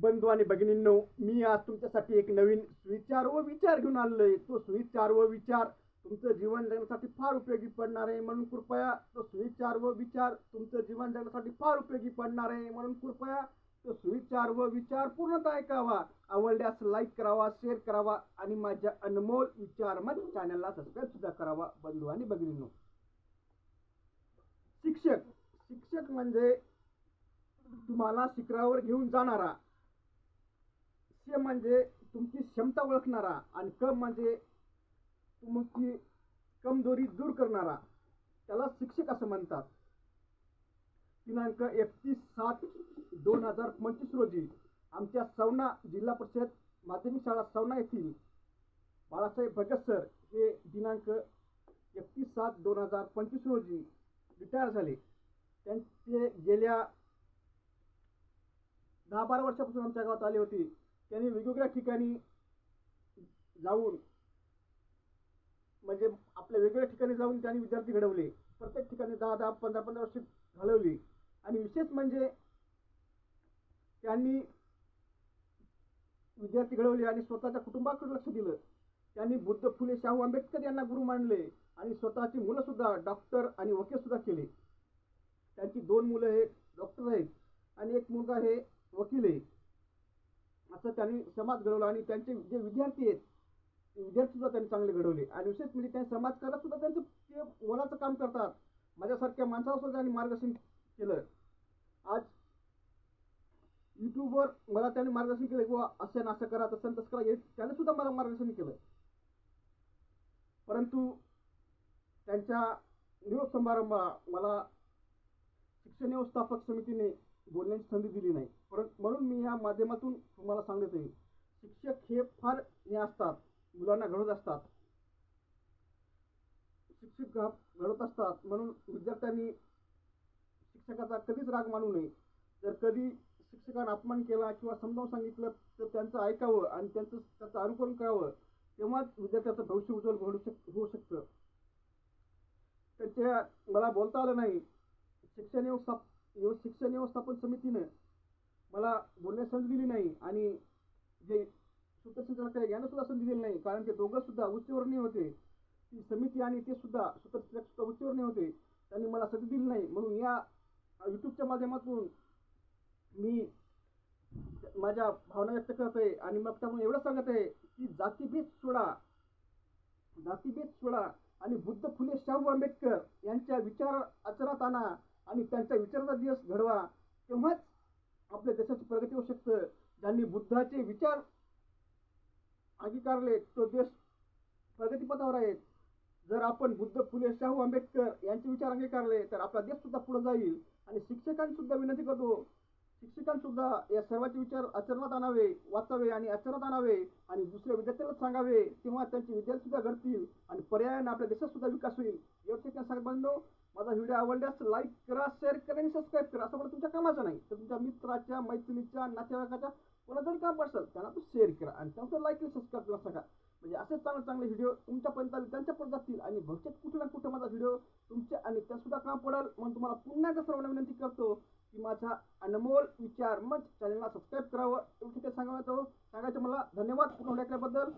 बंधू आणि भगिनींनो मी आज तुमच्यासाठी एक नवीन सुविचार व विचार घेऊन आलेलो आहे तो सुविचार व विचार तुमचं जीवन जगण्यासाठी फार उपयोगी पडणार आहे म्हणून कृपया तो सुविचार व विचार तुमचं जीवन जगण्यासाठी फार उपयोगी पडणार आहे म्हणून कृपया तो सुविचार व विचार पूर्णतः ऐकावा. आवडल्यास लाईक करावा शेअर करावा आणि माझ्या अनमोल विचार चॅनलला सबस्क्राईब सुद्धा करावा बंधू आणि भगिनींनो. शिक्षक शिक्षक म्हणजे तुम्हाला शिखरावर घेऊन जाणारा श म्हणजे तुमची क्षमता ओळखणारा आणि क म्हणजे तुमची कमजोरी दूर करणारा त्याला शिक्षक असं म्हणतात. दिनांक एकतीस सात दोन हजार पंचवीस रोजी आमच्या सवना जिल्हा परिषद माध्यमिक शाळा सवना येथील बाळासाहेब भगत सर हे दिनांक एकतीस सात दोन हजार पंचवीस रोजी रिटायर झाले. त्यांचे गेल्या दहा बारा वर्षापासून आमच्या गावात आले होते. त्यांनी वेगवेगळ्या ठिकाणी जाऊन म्हणजे आपल्या वेगवेगळ्या ठिकाणी जाऊन त्यांनी विद्यार्थी घडवले. प्रत्येक ठिकाणी दहा दहा पंधरा पंधरा वर्ष घालवली. आणि विशेष म्हणजे त्यांनी विद्यार्थी घडवले आणि स्वतःच्या कुटुंबाकडे लक्ष दिलं. त्यांनी बुद्ध फुले शाहू आंबेडकर यांना गुरु मानले आणि स्वतःची मुलं सुद्धा डॉक्टर आणि वकील सुद्धा केले. त्यांची दोन मुलं हे डॉक्टर आहेत आणि एक मुलगा हे वकील आहे. असं त्यांनी समाज घडवला आणि त्यांचे जे विद्यार्थी आहेत ते विद्यार्थीसुद्धा त्यांनी चांगले घडवले. आणि विशेष म्हणजे त्यांनी समाजकारात सुद्धा त्यांचं ते मोलाचं काम करतात. माझ्यासारख्या माणसाला सुद्धा त्यांनी मार्गदर्शन केलं. आज यूट्यूबवर मला त्यांनी मार्गदर्शन केलं किंवा असं ना असं करा तसं तसं करा हे त्याने सुद्धा मला मार्गदर्शन केलं. परंतु त्यांच्या निरोप समारंभाला मला शिक्षण व्यवस्थापक समितीने बोलण्याची संधी दिली नाही. परंतु म्हणून मी या माध्यमातून तुम्हाला सांगत आहे शिक्षक हे फार हे असतात मुलांना घडवत असतात. शिक्षक घडत घडवत असतात म्हणून विद्यार्थ्यांनी शिक्षकाचा कधीच राग मानू नये. जर कधी शिक्षकांना अपमान केला किंवा समजावून सांगितलं तर त्यांचं ऐकावं आणि त्यांचं त्याचं अनुकरण करावं. तेव्हाच विद्यार्थ्याचं भविष्य उज्ज्वल घडू शक होऊ शकतं. त्यांच्या मला बोलता आलं नाही. शिक्षण व्यवस्थाप व्यव- शिक्षण व्यवस्थापन समितीनं मला बोलण्यास संधी दिली नाही आणि जे सूत्रसंचालक यांना सुद्धा संधी दिली नाही कारण ते दोघं सुद्धा उच्चवर्णीय होते. ती समिती आणि ते सुद्धा सूत्रसंचालक सुद्धा उच्चवर्णीय होते. त्यांनी मला संधी दिली नाही. म्हणून या यूट्यूबच्या माध्यमातून मी माझ्या भावना व्यक्त करत आहे आणि मग त्यामुळे एवढं सांगत आहे की जातीभेद सोडा. जातीभेद सोडा आणि बुद्ध फुले शाहू आंबेडकर यांच्या विचार आचरणात आणा. आणि त्यांच्या विचाराचा दिवस घडवा तेव्हाच आपल्या देशाची प्रगती होऊ शकतं. ज्यांनी बुद्धाचे विचार अंगीकारले तो देश प्रगतीपथावर आहे. जर आपण बुद्ध फुले शाहू आंबेडकर यांचे विचार अंगीकारले तर आपला देश सुद्धा पुढे जाईल. आणि शिक्षकांसुद्धा विनंती करतो शिक्षकांसुद्धा या सर्वांचे विचार आचरणात आणावे वाचावे आणि आचरणात आणावे आणि दुसऱ्या विद्यार्थ्याला सांगावे. तेव्हा त्यांचे विद्यार्थीसुद्धा घडतील आणि पर्यायाने आपल्या देशात सुद्धा विकास होईल. एवढे सांगत बांधव? माझा व्हिडिओ आवडल्यास लाईक करा शेअर करा आणि सबस्क्राईब करा. असं पण तुमच्या कामाचं नाही. तर तुमच्या मित्राच्या मैत्रिणीच्या नातेवाईकाच्या कोणातरी काम असेल त्यांना तू शेअर करा आणि त्यांचं लाईक आणि सबस्क्राईब करू नका म्हणजे असे चांगले चांगले व्हिडिओ तुमच्यापर्यंत आले त्यांच्यापर्यंत जातील आणि भविष्यात कुठे ना कुठे माझा व्हिडिओ तुमचे आणि त्यासुद्धा काम पडेल म्हणून तुम्हाला पुन्हा एकदा सर्वांना विनंती करतो की माझा अनमोल विचार मग चॅनलला सबस्क्राईब करावं. एवढं ते सांगायचं सांगायचं मला धन्यवाद. पुन्हा ऐकल्याबद्दल